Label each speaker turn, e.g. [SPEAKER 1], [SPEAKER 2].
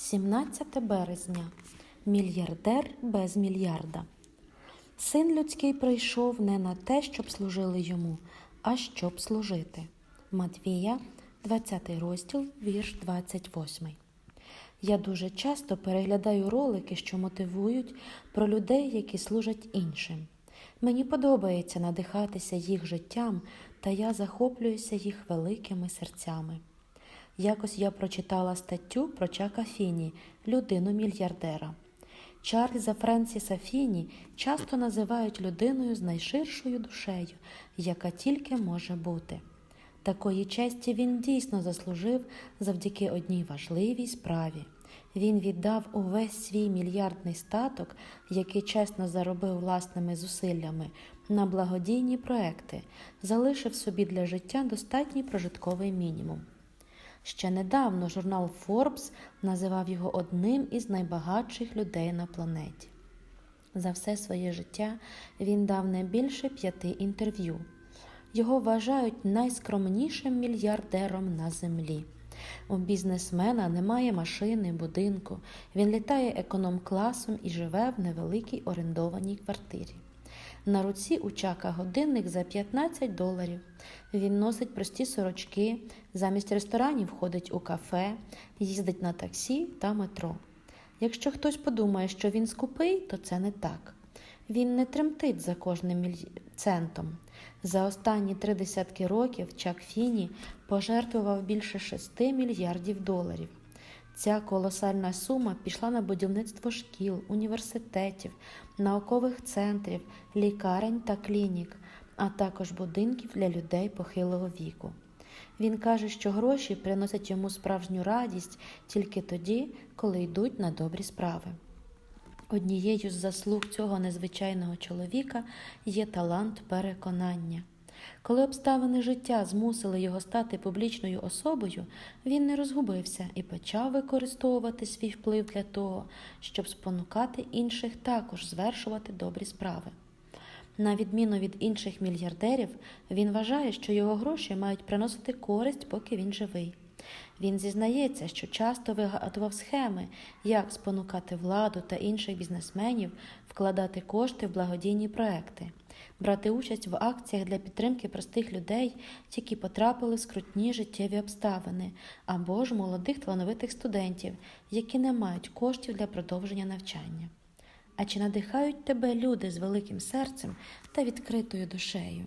[SPEAKER 1] 17 березня. Мільярдер без мільярда. Син людський прийшов не на те, щоб служили йому, а щоб служити. Матвія, 20 розділ, вірш 28. Я дуже часто переглядаю ролики, що мотивують про людей, які служать іншим. Мені подобається надихатися їх життям, та я захоплююся їх великими серцями. Якось я прочитала статтю про Чака Фіні, людину мільярдера. Чарльза Френсіса Фіні часто називають людиною з найширшою душею, яка тільки може бути. Такої честі він дійсно заслужив завдяки одній важливій справі. Він віддав увесь свій мільярдний статок, який чесно заробив власними зусиллями, на благодійні проекти, залишив собі для життя достатній прожитковий мінімум. Ще недавно журнал Forbes називав його одним із найбагатших людей на планеті. За все своє життя він дав не більше п'яти інтерв'ю. Його вважають найскромнішим мільярдером на землі. У бізнесмена немає машини, будинку. Він літає економ-класом і живе в невеликій орендованій квартирі. На руці у чака годинник за 15 доларів. Він носить прості сорочки, замість ресторанів ходить у кафе, їздить на таксі та метро. Якщо хтось подумає, що він скупий, то це не так. Він не тремтить за кожним центом. За останні три десятки років Чак Фіні пожертвував більше 6 мільярдів доларів. Ця колосальна сума пішла на будівництво шкіл, університетів, наукових центрів, лікарень та клінік, а також будинків для людей похилого віку. Він каже, що гроші приносять йому справжню радість тільки тоді, коли йдуть на добрі справи. Однією з заслуг цього незвичайного чоловіка є талант переконання. Коли обставини життя змусили його стати публічною особою, він не розгубився і почав використовувати свій вплив для того, щоб спонукати інших також звершувати добрі справи. На відміну від інших мільярдерів, він вважає, що його гроші мають приносити користь, поки він живий. Він зізнається, що часто вигадував схеми, як спонукати владу та інших бізнесменів вкладати кошти в благодійні проекти, брати участь в акціях для підтримки простих людей, які потрапили в скрутні життєві обставини, або ж молодих талановитих студентів, які не мають коштів для продовження навчання. А чи надихають тебе люди з великим серцем та відкритою душею?